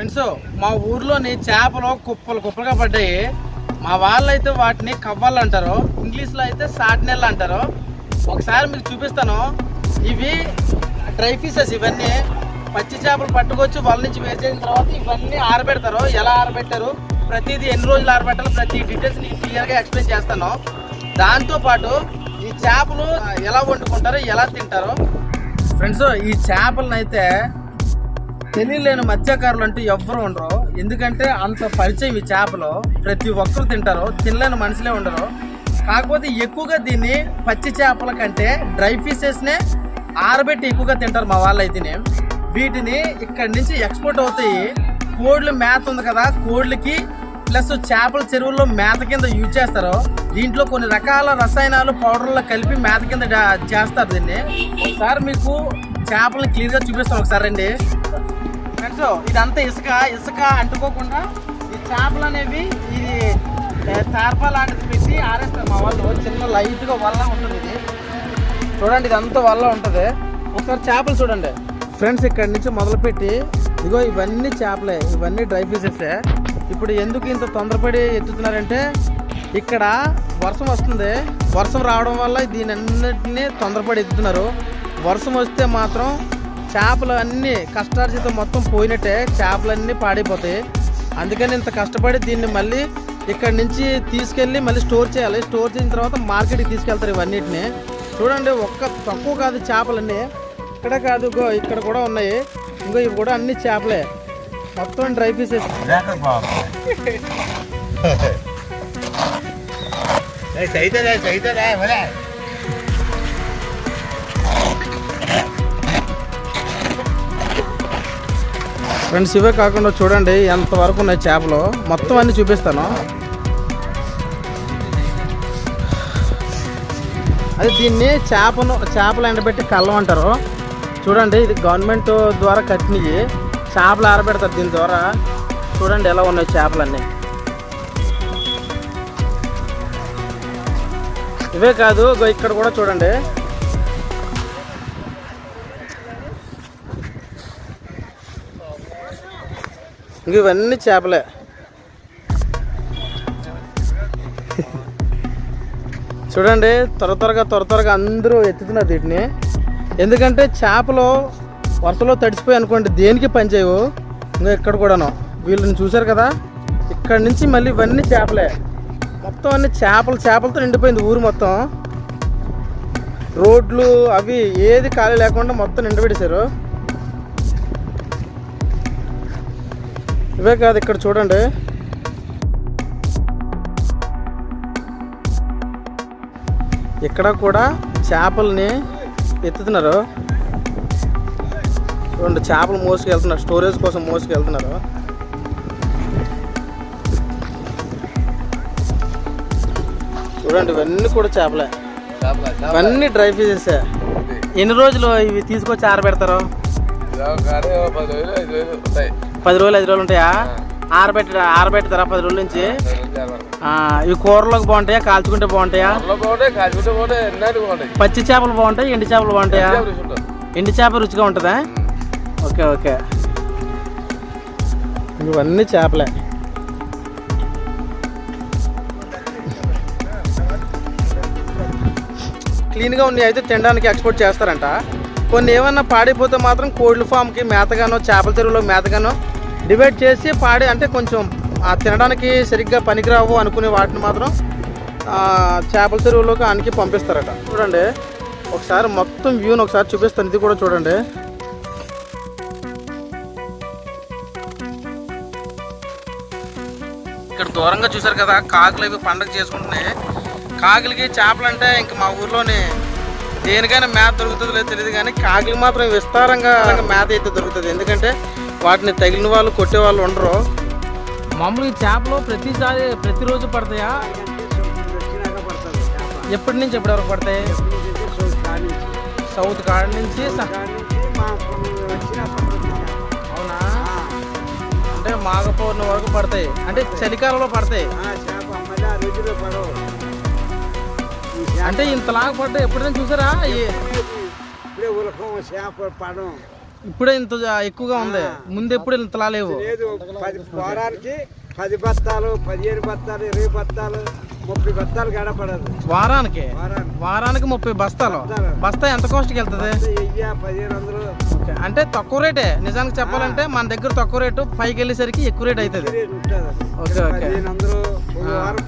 Friends మా ఊర్లోని చేపలు కుప్పలు కుప్పలుగా పడ్డాయి. మా వాళ్ళు అయితే వాటిని కవ్వాలు అంటారు ఇంగ్లీష్లో అయితే సాటినెల్ అంటారు. ఒకసారి మీకు చూపిస్తాను. ఇవి డ్రై ఫిషెస్ ఇవన్నీ. పచ్చి చేపలు పట్టుకొచ్చి వాళ్ళ నుంచి వేసేసిన తర్వాత ఇవన్నీ ఆరబెడతారు. ఎలా ఆరబెట్టారు? ప్రతిదీ ఎన్ని రోజులు ఆరబెట్టాలో ప్రతి డీటెయిల్స్ నేను క్లియర్గా ఎక్స్ప్లెయిన్ చేస్తాను. దాంతో పాటు ఈ చేపలు ఎలా వండుకుంటారో ఎలా తింటారో. ఫ్రెండ్స్ ఈ చేపలను అయితే తెలియలేని మత్స్యకారులు అంటూ ఎవ్వరు ఉండరు. ఎందుకంటే అంత పరిచయం ఈ చేపలు. ప్రతి ఒక్కరు తింటారు. తినలేని మనుషులే ఉండరు. కాకపోతే ఎక్కువగా దీన్ని పచ్చి చేపల కంటే డ్రై ఫిషెస్నే ఆరబెట్టి ఎక్కువగా తింటారు మా వాళ్ళు అయితేనే వీటిని ఇక్కడి నుంచి ఎక్స్పోర్ట్ అవుతాయి. కోళ్ళు మేత ఉంది కదా కోళ్ళకి ప్లస్ చేపల చెరువుల్లో మేత కింద యూజ్ చేస్తారు. దీంట్లో కొన్ని రకాల రసాయనాలు పౌడర్లో కలిపి మేత కింద చేస్తారు దీన్ని. ఒకసారి మీకు చేపలను క్లియర్గా చూపిస్తాను. ఒకసారి అండి ఫ్రెండ్స్ ఇదంతా ఇసుక ఇసుక అంటుకోకుండా ఈ చేపలు అనేవి ఇది చేప లాంటిది పెట్టి ఆరేస్తారు మా వాళ్ళు. చిన్న లైట్గా వల్ల ఉంటుంది ఇది. చూడండి ఇదంతా వల్ల ఉంటుంది. ఒకసారి చేపలు చూడండి. ఫ్రెండ్స్ ఇక్కడ నుంచి మొదలుపెట్టి ఇదిగో ఇవన్నీ చేపలే ఇవన్నీ డ్రై ఫిషెసే ఇప్పుడు ఎందుకు ఇంత తొందరపడి ఎత్తుతున్నారంటే ఇక్కడ వర్షం వస్తుంది. వర్షం రావడం వల్ల దీని అన్నిటినీ తొందరపడి ఎత్తుతున్నారు. వర్షం వస్తే మాత్రం చేపలు అన్నీ కష్టార్జితం మొత్తం పోయినట్టే చేపలన్నీ పాడైపోతాయి. అందుకని ఇంత కష్టపడి దీన్ని మళ్ళీ ఇక్కడ నుంచి తీసుకెళ్ళి మళ్ళీ స్టోర్ చేయాలి. స్టోర్ చేసిన తర్వాత మార్కెట్కి తీసుకెళ్తారు ఇవన్నిటిని. చూడండి ఒక్క తక్కువ కాదు చేపలన్నీ. ఇక్కడ కాదు ఇక్కడ కూడా ఉన్నాయి. ఇంకో ఇవి కూడా అన్ని చేపలే. మొత్తం డ్రై పీసెస్. అయితే ఫ్రెండ్స్ ఇవే కాకుండా చూడండి ఎంతవరకు ఉన్నాయి చేపలు. మొత్తం అన్ని చూపిస్తాను. అది దీన్ని చేపను చేపలు ఎండబెట్టి కళ్ళం అంటారు. చూడండి ఇది గవర్నమెంట్ ద్వారా కట్టినవి. చేపలు ఆరబెడతారు దీని ద్వారా. చూడండి ఎలా ఉన్నాయి చేపలన్నీ. ఇవే కాదు ఇక్కడ కూడా చూడండి. ఇంక ఇవన్నీ చేపలే. చూడండి త్వర త్వరగా త్వర త్వరగా అందరూ ఎత్తుతున్నారు వీటిని. ఎందుకంటే చేపలు వరుసలో తడిసిపోయి అనుకోండి దేనికి పనిచేయవు ఇంకా ఇక్కడ కూడాను. వీళ్ళని చూశారు కదా? ఇక్కడ నుంచి మళ్ళీ ఇవన్నీ చేపలే. మొత్తం అన్ని చేపలు చేపలతో నిండిపోయింది ఊరు మొత్తం. రోడ్లు అవి ఏది ఖాళీ లేకుండా మొత్తం నిండబెట్టేశారు. ఇవే కాదు ఇక్కడ చూడండి. ఇక్కడ కూడా చేపల్ని ఎత్తుతున్నారు. చూడండి చేపలు మోసుకెళ్తున్నారు. స్టోరేజ్ కోసం మోసుకెళ్తున్నారు. చూడండి ఇవన్నీ కూడా చేపలే. ఇవన్నీ డ్రై ఫిషెస్. ఎన్ని రోజులు ఇవి తీసుకొచ్చి ఆరబెడతారు? పది రోజులు ఐదు రోజులు ఉంటాయా? ఆరబెట్ట ఆరబెడతారా పది రోజుల నుంచి? ఇవి కూరలోకి బాగుంటాయా? కాల్చుకుంటే బాగుంటాయా? పచ్చి చేపలు బాగుంటాయి ఎండి చేపలు బాగుంటాయా. ఎండి చేప రుచిగా ఉంటుందా? Okay okay. ఇవన్నీ చేపలే. క్లీన్గా ఉన్నాయి అయితే తినడానికి ఎక్స్పోర్ట్ చేస్తారంట. కొన్ని ఏమన్నా పాడైపోతే మాత్రం కోళ్ళ ఫామ్కి మేతగానో చేపల చెరువులో మేతగానో డివైడ్ చేసి పాడి అంటే కొంచెం ఆ తినడానికి సరిగ్గా పనికిరావు అనుకునే వాటిని మాత్రం చేపల చెరువులోకి అనికి పంపిస్తారట. చూడండి ఒకసారి మొత్తం వ్యూని ఒకసారి చూపిస్తాను. ఇది కూడా చూడండి. ఇక్కడ దూరంగా చూసారు కదా కాకులు ఇవి పండగ చేసుకుంటున్నాయి. కాకులకి చేపలు అంటే ఇంక మా ఊర్లోని దేనికైనా మేత దొరుకుతుందో లేదో తెలియదు కానీ కాకులకి మాత్రం విస్తారంగా మేత అయితే దొరుకుతుంది. ఎందుకంటే వాటిని తగిలిన వాళ్ళు కొట్టే వాళ్ళు ఉండరు. మామూలుగా ఈ చేపలు ప్రతిసారి ప్రతిరోజు పడతాయా? ఎప్పటి నుంచి ఎప్పటి వరకు పడతాయి? సౌత్ కాడ నుంచి అవునా? అంటే మాఘ పౌర్ణమి వరకు పడతాయి. అంటే చలికాలంలో పడతాయి. అంటే ఇంతలాగా పడ్డాయి ఎప్పుడైనా చూసారా? ఇప్పుడే ఉలకం చేప పడం. ఇప్పుడే ఇంత ఎక్కువగా ఉంది. ముందు ఎప్పుడు ఇంతలా లేవు లేదు పది వారానికి పది బత్తాలు పదిహేను బత్తాలు ఇరవై బత్తాలు ముప్పై బత్తాలు గడపడదు. వారానికి? వారానికి. ముప్పై బస్తాలు. బస్తాలు. బస్తా ఎంత కాస్ట్కి వెళ్తుంది పదిహేను వందలు. ఓకే. అంటే తక్కువ రేటే. నిజానికి చెప్పాలంటే మన దగ్గర తక్కువ రేటు పైకి వెళ్ళేసరికి ఎక్కువ రేట్ అవుతుంది. Okay, okay. పదిహేను వందలు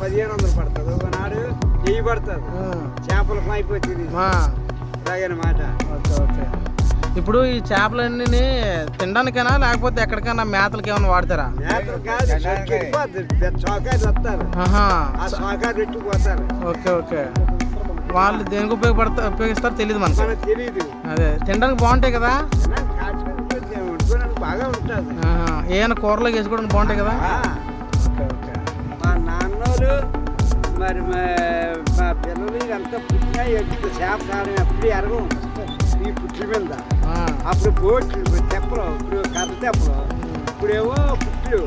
పదిహేను వందలు పడుతుంది. ఒకనాడు వెయ్యి పడుతుంది. చేపల పైపు వచ్చింది. ఆ, అలాగనమాట. Okay okay. ఇప్పుడు ఈ చేపలన్నీ తినడానికైనా లేకపోతే ఎక్కడికైనా మేతలకి ఏమైనా వాడతారా? Okay okay. వాళ్ళు దేనికి ఉపయోగపడతా ఉపయోగిస్తారో తెలియదు మనకు. తెలియదు అదే తినడానికి బాగుంటాయి కదా. ఏమైనా కూరలో వేసుకోవడానికి బాగుంటాయి కదా? మరి మా- పిల్లలు ఇదంతా పుట్టినా చేప కాడం ఎప్పుడు ఎరగం ఈ పుట్టిన మీద. అప్పుడు బోట్లు ఇప్పుడు తెప్పలు ఇప్పుడు కర్ర తెప్పలు. ఇప్పుడేమో పుట్లు.